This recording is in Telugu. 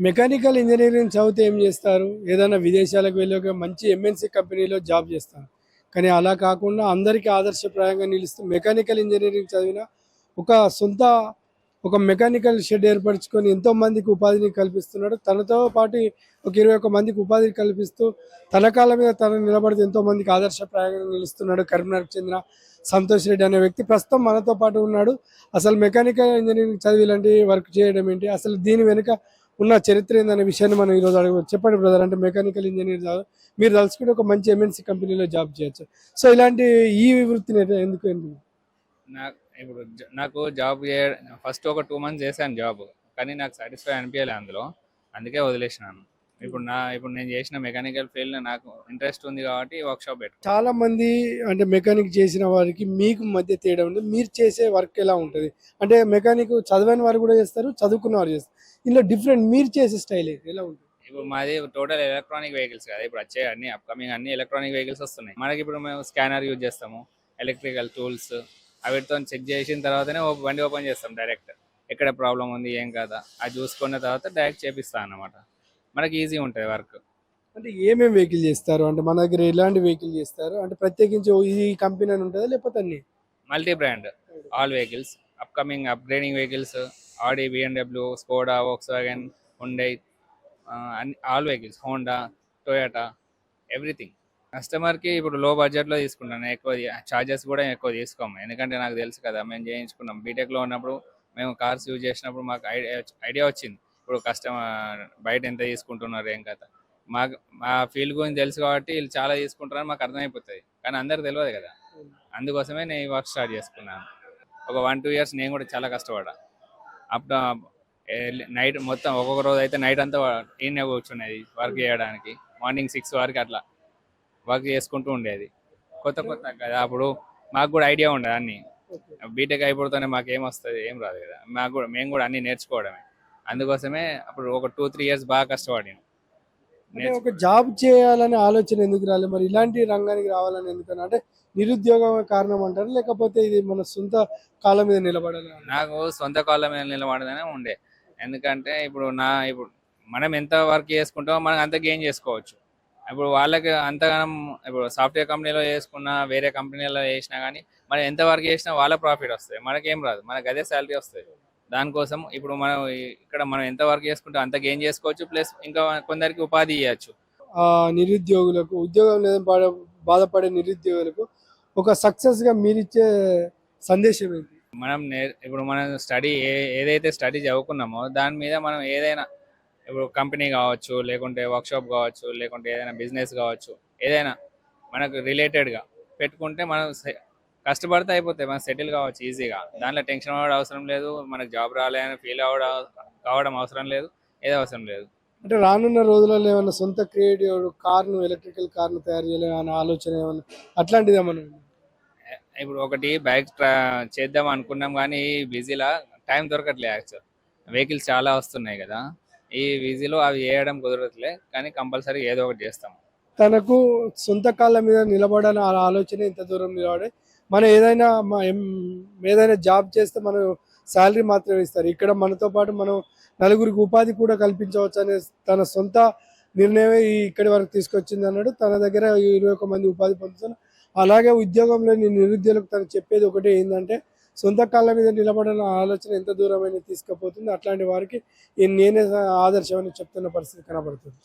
మెకానికల్ ఇంజనీరింగ్ చదివితే ఏం చేస్తారు? ఏదైనా విదేశాలకు వెళ్ళి ఒక మంచి ఎంఎన్సీ కంపెనీలో జాబ్ చేస్తారు. కానీ అలా కాకుండా అందరికీ ఆదర్శప్రాయంగా నిలుస్తూ మెకానికల్ ఇంజనీరింగ్ చదివిన ఒక సొంత ఒక మెకానికల్ షెడ్ ఏర్పరచుకొని ఎంతో మందికి ఉపాధిని కల్పిస్తున్నాడు. తనతో పాటు ఒక ఇరవై ఒక్క మందికి ఉపాధిని కల్పిస్తూ తన కాళ్ళ మీద తను నిలబడితే ఎంతో మందికి ఆదర్శప్రాయంగా నిలుస్తున్నాడు కరీంనగర్కి చెందిన సంతోష్ రెడ్డి అనే వ్యక్తి. ప్రస్తుతం మనతో పాటు ఉన్నాడు. అసలు మెకానికల్ ఇంజనీరింగ్ చదివి ఇలాంటి వర్క్ చేయడం ఏంటి? అసలు దీని వెనుక ఉన్న చరిత్ర ఏందనే విషయాన్ని మనం ఈరోజు అడగ చెప్పండి బ్రదర్ అంటే మెకానికల్ ఇంజనీర్ మీరు తలుచుకుంటే ఒక మంచి ఎంఎన్సీ కంపెనీలో జాబ్ చేయొచ్చు. సో ఇలాంటి ఈ వృత్తిని ఎందుకు ఎందుకు నాకు ఇప్పుడు నాకు జాబ్ ఫస్ట్ ఒక టూ మంత్స్ చేశాను జాబ్. కానీ నాకు సాటిస్ఫై అనిపించలే అందులో. అందుకే వదిలేసినాను. ఇప్పుడు నా ఇప్పుడు నేను చేసిన మెకానికల్ ఫీల్డ్ నాకు ఇంట్రెస్ట్ ఉంది కాబట్టి వర్క్ షాప్ పెట్టు చాలా మంది అంటే మెకానిక్ చేసిన వారికి మీకు మధ్య తేడా ఉంది. మీరు చేసే వర్క్ ఎలా ఉంటుంది? అంటే మెకానిక్ చదవని వారు కూడా చేస్తారు చదువుకున్న వారు చేస్తారు. ఇందులో డిఫరెంట్ మీరు చేసే స్టైల్ ఎలా ఉంటుంది? ఇప్పుడు మాది టోటల్ ఎలక్ట్రానిక్ వెహికల్స్ కదా. ఇప్పుడు వచ్చే అన్ని అప్కమింగ్ అన్ని ఎలక్ట్రానిక్ వెహికల్స్ వస్తున్నాయి. మనకి ఇప్పుడు మేము స్కానర్ యూజ్ చేస్తాము ఎలక్ట్రికల్ టూల్స్ అవిటితో చెక్ చేసిన తర్వాతనే ఓ- బండి ఓపెన్ చేస్తాం డైరెక్ట్ ఎక్కడ ప్రాబ్లం ఉంది ఏం కాదా? అది చూసుకున్న తర్వాత డైరెక్ట్ చేపిస్తాను అన్నమాట మనకి ఈజీ ఉంటుంది వర్క్ అంటే ఏమేమి వెహికల్ చేస్తారు? అంటే మన దగ్గర ఎలాంటి వెహికల్ చేస్తారు? అంటే ప్రత్యేకించి ఈ కంపెనీ అని ఉంటుందా? లేకపోతే అన్ని? Multi brand all vehicles upcoming upgrading vehicles Audi BMW Skoda Volkswagen Hyundai all vehicles Honda Toyota everything కస్టమర్కి ఇప్పుడు లో బడ్జెట్లో తీసుకుంటాను. ఎక్కువ ఛార్జెస్ కూడా ఎక్కువ తీసుకోము. ఎందుకంటే నాకు తెలుసు కదా మేము చేయించుకున్నాం. బీటెక్లో ఉన్నప్పుడు మేము కార్స్ యూజ్ చేసినప్పుడు మాకు ఐడియా ఐడియా వచ్చింది. ఇప్పుడు కస్టమర్ బయట ఎంత తీసుకుంటున్నారు ఏం కథ? మాకు మా ఫీల్డ్ గురించి తెలుసు కాబట్టి వీళ్ళు చాలా తీసుకుంటారని మాకు అర్థమైపోతుంది కానీ అందరికి తెలియదు కదా. అందుకోసమే నేను ఈ వర్క్ స్టార్ట్ చేసుకున్నాను. ఒక వన్ టూ ఇయర్స్ నేను కూడా చాలా కష్టపడ్డా. అప్ నైట్ మొత్తం ఒక్కొక్క రోజు అయితే నైట్ అంతా ఈయనే కూర్చునేది వర్క్ చేయడానికి. మార్నింగ్ సిక్స్ వరకు అట్లా వర్క్ చేసుకుంటూ ఉండేది. కొత్త కొత్త కదా అప్పుడు మాకు కూడా ఐడియా ఉండదు అన్ని. బీటెక్ అయిపోతూనే మాకు ఏం వస్తుంది ఏం రాదు కదా. మాకు కూడా మేము కూడా అన్ని నేర్చుకోవడమే. అందుకోసమే అప్పుడు ఒక టూ త్రీ ఇయర్స్ బాగా కష్టపడాను. అంటే ఒక జాబ్ చేయాలనే ఆలోచన ఎందుకు రాలేదు మరి ఇలాంటి రంగానికి రావాలని ఎందుకని? అంటే నిరుద్యోగం కారణం అంటారు? లేకపోతే ఇది మన సొంత కాళ్ళ మీద నిలబడాలి నాకు సొంత కాళ్ళ మీద నిలబడదనే ఉండే. ఎందుకంటే ఇప్పుడు నా ఇప్పుడు మనం ఎంత వర్క్ చేసుకుంటామో మనం అంత గెయిన్ చేసుకోవచ్చు. ఇప్పుడు వాళ్ళకి అంతగానం ఇప్పుడు సాఫ్ట్వేర్ కంపెనీలో చేసుకున్నా వేరే కంపెనీలో చేసినా కానీ మనం ఎంత వర్క్ చేసినా వాళ్ళ ప్రాఫిట్ వస్తుంది. మనకేం రాదు. మనకు అదే శాలరీ వస్తుంది. దానికోసం ఇప్పుడు మనం ఇక్కడ మనం ఎంత వర్క్ చేసుకుంటే అంత గెయిన్ చేసుకోవచ్చు ప్లస్ ఇంకా కొందరికి ఉపాధి ఇవ్వచ్చు నిరుద్యోగులకు ఉద్యోగం లేదని బాధ- బాధపడే నిరుద్యోగులకు ఒక సక్సెస్గా మీరిచ్చే సందేశం ఏంటి? మనం ఇప్పుడు మనం స్టడీ ఏ ఏదైతే స్టడీ చదువుకున్నామో దాని మీద మనం ఏదైనా ఇప్పుడు కంపెనీ కావచ్చు లేకుంటే వర్క్షాప్ కావచ్చు లేకుంటే ఏదైనా బిజినెస్ కావచ్చు ఏదైనా మనకు రిలేటెడ్గా పెట్టుకుంటే మనం కష్టపడితే అయిపోతాయి. మనం సెటిల్ కావచ్చు ఈజీగా దాంట్లో టెన్షన్ అవ్వడం అవసరం లేదు. మనకు జాబ్ రాలే అని ఫీల్ అవ్వడం కావడం అవసరం లేదు. ఏదో అవసరం లేదు. అంటే రానున్న రోజులలో ఏమైనా సొంత క్రియేటివ్ కార్ను ఎలక్ట్రికల్ కార్ను తయారు చేయాలి అనే ఆలోచన ఏమైనా అట్లాంటిది ఏమైనా ఉందా? ఇప్పుడు ఒకటి బైక్ చేద్దాం అనుకున్నాం కానీ బిజీలా టైం దొరకట్లే యాక్చువల్ వెహికల్స్ చాలా వస్తున్నాయి కదా. ఈ బిజీలో అవి చేయడం కుదరట్లే కానీ కంపల్సరీ ఏదో ఒకటి చేస్తాం. తనకు సొంత కాళ్ళ మీద నిలబడాలని ఆలోచన ఇంత దూరం నిలబడే మనం ఏదైనా ఏదైనా జాబ్ చేస్తే మనం శాలరీ మాత్రమే ఇస్తారు. ఇక్కడ మనతో పాటు మనం నలుగురికి ఉపాధి కూడా కల్పించవచ్చు అనే తన సొంత నిర్ణయమే ఈ ఇక్కడి వరకు తీసుకొచ్చింది అన్నాడు. తన దగ్గర ఇరవై ఒక మంది ఉపాధి పొందుతున్నారు. అలాగే ఉద్యోగం లేని నిరుద్యోగులకు తను చెప్పేది ఒకటే ఏంటంటే సొంత కాళ్ళ మీద నిలబడిన ఆలోచన ఎంత దూరమైన తీసుకుపోతుంది. అట్లాంటి వారికి నేనే ఆదర్శం అని చెప్తున్న పరిస్థితి కనబడుతుంది.